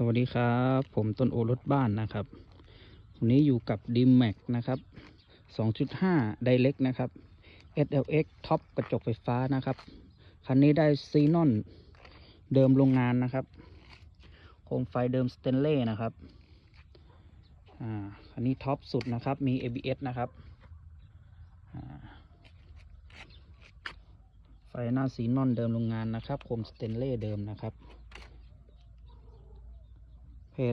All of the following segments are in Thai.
สวัสดีครับ ผมต้นโอรถบ้านนะครับวันนี้อยู่กับ d m a x นะครับ 2.5 Direct นะครับ SLX ท็อปกระจกไฟฟ้านะครับ คันนี้ได้ซีนอนเดิมโรงงานนะครับ โคมไฟเดิมสเตนเล่นะครับ อ่า คันนี้ท็อปสุดนะครับ มี ABS นะครับไฟหน้าซีนอนเดิมโรงงานนะครับ โคมสเตนเล่เดิมนะครับ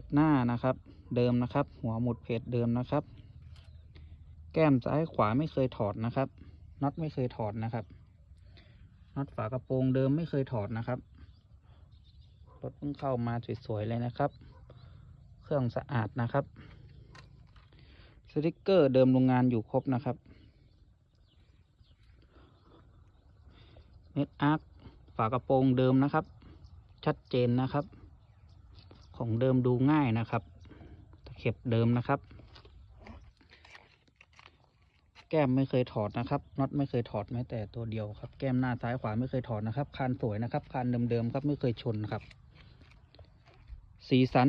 จหน้านะครับ เดิมนะครับ หัวหมุดเพจเดิมนะครับ แก้มซ้ายขวาไม่เคยถอดนะครับน็อตไม่เคยถอดนะครับน็อตฝากระโปรงเดิมไม่เคยถอดนะครับรถเพิ่งเข้ามาสวยๆเลยนะครับ เครื่องสะอาดนะครับ สติกเกอร์เดิมโรงงานอยู่ครบนะครับเน็ตอาร์คฝากระโปรงเดิมนะครับ ชัดเจนนะครับ ของเดิมดูง่ายนะครับ ตะเข็บเดิมนะครับ แก้มไม่เคยถอดนะครับน็อตไม่เคยถอดแม้แต่ตัวเดียวครับ แก้มหน้าซ้ายขวาไม่เคยถอดนะครับ คานสวยนะครับ คานเดิมๆครับไม่เคยชนครับ สีสัน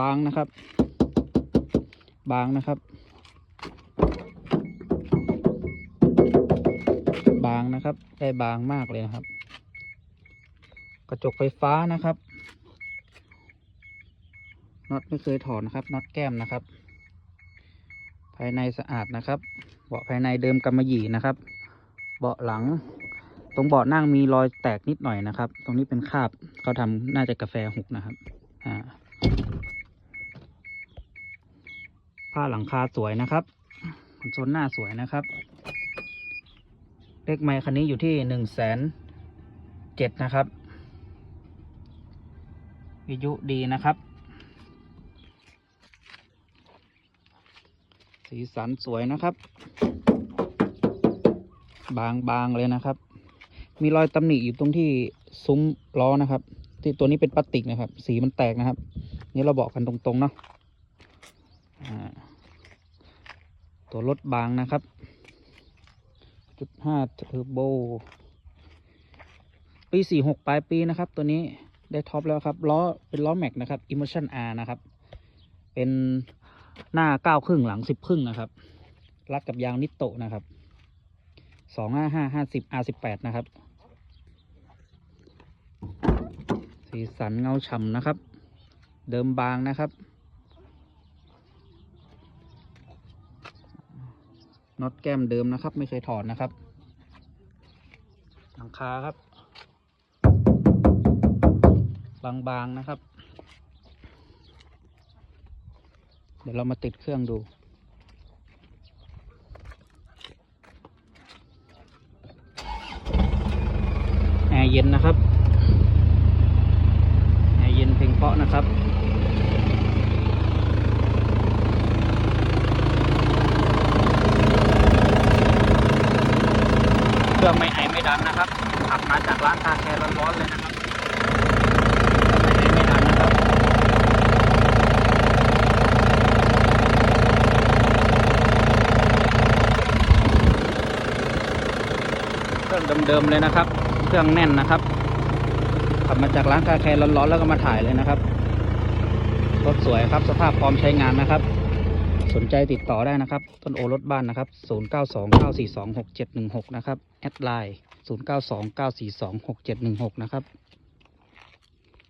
บางนะครับ บางนะครับ บางนะครับ ได้บางมากเลยนะครับ กระจกไฟฟ้านะครับ น็อตไม่เคยถอดนะครับน็อตแก้มนะครับ ภายในสะอาดนะครับเบาะภายในเดิมกำมะหยี่นะครับ เบาะหลัง ตรงเบาะนั่งมีรอยแตกนิดหน่อยนะครับ ตรงนี้เป็นคราบเขาทำน่าจะกาแฟหกนะครับอ่าผ้าหลังคาสวยนะครับคอนโซลหน้าสวยนะครับ เลขไมค์คันนี้อยู่ที่หนึ่งแสนเจ็ดนะครับ วิยุดีนะครับ สีสันสวยนะครับ บางบางเลยนะครับ มีรอยตำหนิอยู่ตรงที่ซุ้มล้อนะครับ ที่ตัวนี้เป็นพลาสติกนะครับ สีมันแตกนะครับ นี่เราบอกกันตรงๆเนาะตัวรถบางนะครับจุดห้าเทอร์โบปีสี่หกปลายปีนะครับ ตัวนี้ได้ท็อปแล้วครับล้อเป็นล้อแม็กนะครับ Emotion R นะครับ เป็น หน้าเก้าครึ่งหลังสิบครึ่งนะครับรัดกับยางนิตโตนะครับสองห้าห้าห้าสิบ R สิบแปดนะครับ สีสันเงาฉ่ำนะครับ เดิมบางนะครับน็อตแก้มเดิมนะครับ ไม่เคยถอดนะครับหลังคาครับ บางๆนะครับ เดี๋ยวเรามาติดเครื่องดู แอร์เย็นนะครับ แอร์เย็นเพียงเพาะนะครับเครื่องไม่ไอไม่ดันนะครับขับมาจากร้านคาแคร์ร้อนๆเลยนะครับเครื่องไม่ไอไม่ดันนะครับ เค รื่องเดิมๆเลยนะครับ เครื่องแน่นนะครับ ขับมาจากร้านคาแคร์ร้อนๆแล้วก็มาถ่ายเลยนะครับรถสวยครับ สภาพพร้อมใช้งานนะครับ สนใจติดต่อได้นะครับ ต้นโอรถบ้านนะครับ 0929426716 นะครับ แอดไลน์0929426716 นะครับ